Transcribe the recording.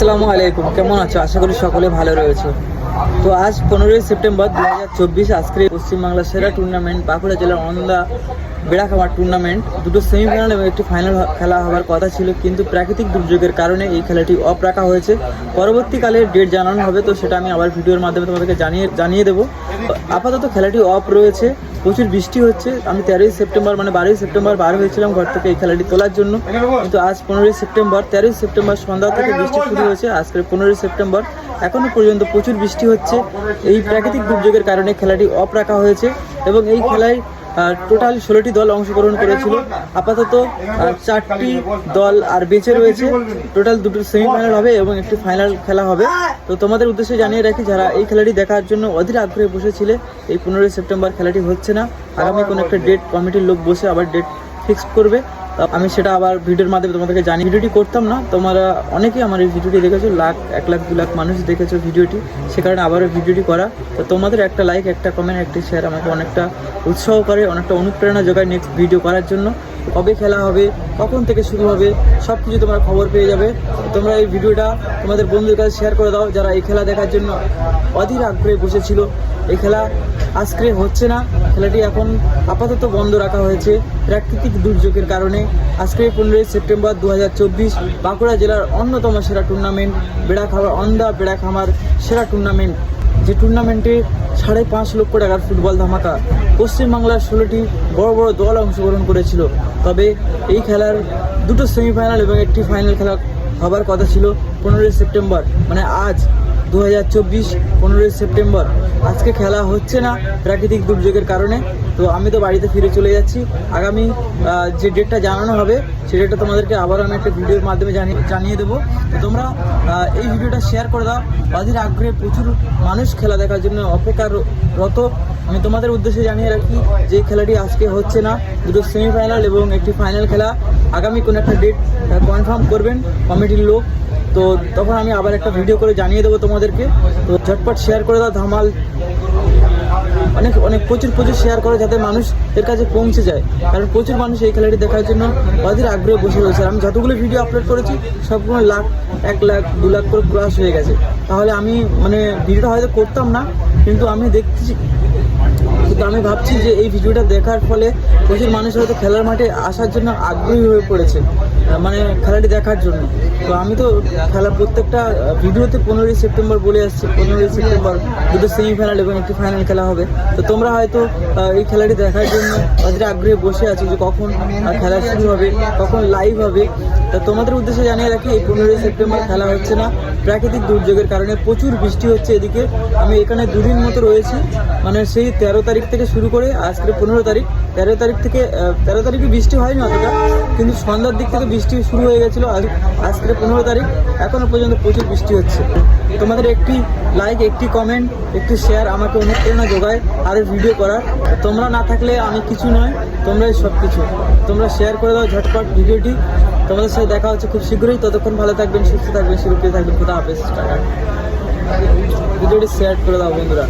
আসসালামু আলাইকুম। কেমন আছো? আশা করি সকলে ভালো রয়েছে। তো আজ পনেরোই সেপ্টেম্বর দু হাজার চব্বিশ আজকে পশ্চিমবাংলার সেরা টুর্নামেন্ট বাঁকুড়া জেলার অনন্দা বেড়াখামার টুর্নামেন্ট দুটো সেমিফাইনাল এবং একটি ফাইনাল খেলা হওয়ার কথা ছিল, কিন্তু প্রাকৃতিক দুর্যোগের কারণে এই খেলাটি অফ রাখা হয়েছে। পরবর্তীকালে ডেট জানানো হবে, তো সেটা আমি আবার ভিডিওর মাধ্যমে তোমাদেরকে জানিয়ে জানিয়ে দেবো। আপাতত খেলাটি অফ রয়েছে। প্রচুর বৃষ্টি হচ্ছে। আমি তেরোই সেপ্টেম্বর মানে বারোই সেপ্টেম্বর বার হয়েছিলাম ঘর থেকে এই খেলাটি তোলার জন্য। কিন্তু আজ পনেরোই সেপ্টেম্বর, তেরোই সেপ্টেম্বর সন্ধ্যা থেকে বৃষ্টি শুরু হয়েছে। আজকের পনেরোই সেপ্টেম্বর এখনও পর্যন্ত প্রচুর বৃষ্টি হচ্ছে। এই প্রাকৃতিক দুর্যোগের কারণে খেলাটি অফ রাখা হয়েছে এবং এই খেলায় টোটাল ষোলোটি দল অংশগ্রহণ করেছিল। আপাতত চারটি দল আর বেঁচে রয়েছে। টোটাল দুটো সেমিফাইনাল হবে এবং একটি ফাইনাল খেলা হবে। তো তোমাদের উদ্দেশ্যে জানিয়ে রাখি, যারা এই খেলাটি দেখার জন্য অধীর আগ্রহে বসেছিলে, এই পনেরোই সেপ্টেম্বর খেলাটি হচ্ছে না। আগামী কোনো একটা ডেট কমিটির লোক বসে আবার ডেট ফিক্স করবে। আমি সেটা আবার ভিডিওর মাধ্যমে তোমাদেরকে জানি ভিডিওটি করতাম না। তোমরা অনেকেই আমার এই ভিডিওটি দেখেছ, লাখ, এক লাখ, দু লাখ মানুষ দেখেছ ভিডিওটি। সে কারণে আবারও ভিডিওটি করা। তো তোমাদের একটা লাইক একটা কমেন্ট একটা শেয়ার আমাকে অনেকটা উৎসাহ করে, অনেকটা অনুপ্রেরণা যোগায় নেক্সট ভিডিও করার জন্য। কবে খেলা হবে, কখন থেকে শুরু হবে সব কিছু তোমরা খবর পেয়ে যাবে। তোমরা এই ভিডিওটা তোমাদের বন্ধুদের কাছে শেয়ার করে দাও, যারা এই খেলা দেখার জন্য অধীর আগ্রহে বসেছিল। এই খেলা আজকে হচ্ছে না। খেলাটি এখন আপাতত বন্ধ রাখা হয়েছে। প্রাকৃতিক দুর্যোগের কারণে আজকে পনেরোই সেপ্টেম্বর দু হাজার চব্বিশ, বাঁকুড়া জেলার অন্যতম সেরা টুর্নামেন্ট বেড়াখামার অন্দা বেড়াখামার সেরা টুর্নামেন্ট যে টুর্নামেন্টে সাড়ে পাঁচ লক্ষ টাকার ফুটবল ধামাকা। পশ্চিমবাংলার ষোলোটি বড় বড় দল অংশগ্রহণ করেছিল। তবে এই খেলার দুটো সেমিফাইনাল এবং একটি ফাইনাল খেলা হবার কথা ছিল পনেরোই সেপ্টেম্বর। মানে আজ দু হাজার চব্বিশ পনেরোই সেপ্টেম্বর। আজকে খেলা হচ্ছে না প্রাকৃতিক দুর্যোগের কারণে। তো আমি তো বাড়িতে ফিরে চলে যাচ্ছি। আগামী যে ডেটটা জানানো হবে সেই ডেটটা তোমাদেরকে আবার আমি একটা ভিডিওর মাধ্যমে জানিয়ে জানিয়ে দেবো। তো তোমরা এই ভিডিওটা শেয়ার করে দাও। অধীর আগ্রহে প্রচুর মানুষ খেলা দেখার জন্য অপেক্ষারত। আমি তোমাদের উদ্দেশ্যে জানিয়ে রাখি যে খেলাটি আজকে হচ্ছে না। দুটো সেমিফাইনাল এবং একটি ফাইনাল খেলা। আগামী কোনো একটা ডেট কনফার্ম করবেন। কমিটির লোক তো তখন আমি আবার একটা ভিডিও করে জানিয়ে দেবো তোমাদেরকে। তো ঝটপট শেয়ার করে দাও, ধামাল। অনেক অনেক, প্রচুর প্রচুর শেয়ার করো যাতে মানুষের কাছে পৌঁছে যায়। কারণ প্রচুর মানুষ এই খেলাটি দেখার জন্য অধীর আগ্রহে বসে রয়েছে। আমি যতগুলো ভিডিও আপলোড করেছি, সবগুলো লাখ, এক লাখ, দু লাখ করে ক্রস হয়ে গেছে। তাহলে আমি মানে ভিডিওটা হয়তো করতাম না, কিন্তু আমি কিন্তু আমি ভাবছি যে এই ভিডিওটা দেখার ফলে প্রচুর মানুষ হয়তো খেলার মাঠে আসার জন্য আগ্রহী হয়ে পড়েছে মানে খেলাটি দেখার জন্য। তো আমি তো খেলা প্রত্যেকটা ভিডিওতে পনেরোই সেপ্টেম্বর বলে আসছি, পনেরোই সেপ্টেম্বর দুটো সেমিফাইনাল এবং একটি ফাইনাল খেলা হবে। তো তোমরা হয়তো এই খেলাটি দেখার জন্য তাদের আগ্রহে বসে আছো যে কখন খেলা শুরু হবে, কখন লাইভ হবে। তো তোমাদের উদ্দেশ্যে জানিয়ে রাখি, এই পনেরোই সেপ্টেম্বর খেলা হচ্ছে না। প্রাকৃতিক দুর্যোগের কারণে প্রচুর বৃষ্টি হচ্ছে এদিকে। আমি এখানে দুদিন মতো রয়েছি। মানে সেই তেরো তারিখ থেকে শুরু করে আজকে পনেরো তারিখ, তেরো তারিখ থেকে তেরো তারিখে বৃষ্টি হয়নি অতটা, কিন্তু সন্ধ্যার দিক থেকে বৃষ্টি শুরু হয়ে গেছিল আজ আজকে পনেরো তারিখ। এখনও পর্যন্ত প্রচুর বৃষ্টি হচ্ছে। তোমাদের একটি লাইক একটি কমেন্ট একটি শেয়ার আমাকে অনুপ্রেরণা যোগায় আরও ভিডিও করার। তোমরা না থাকলে আমি কিছু নয়, তোমরাই সব কিছু তোমরা শেয়ার করে দাও ঝটপট ভিডিওটি তোমাদের সাথে দেখা হচ্ছে খুব শীঘ্রই। ততক্ষণ ভালো থাকবেন, সুস্থ থাকবেন, সুরক্ষিত থাকবেন। কোথাও হাফেজ টাকা ভিডিওটি শেয়ার করে দাও বন্ধুরা।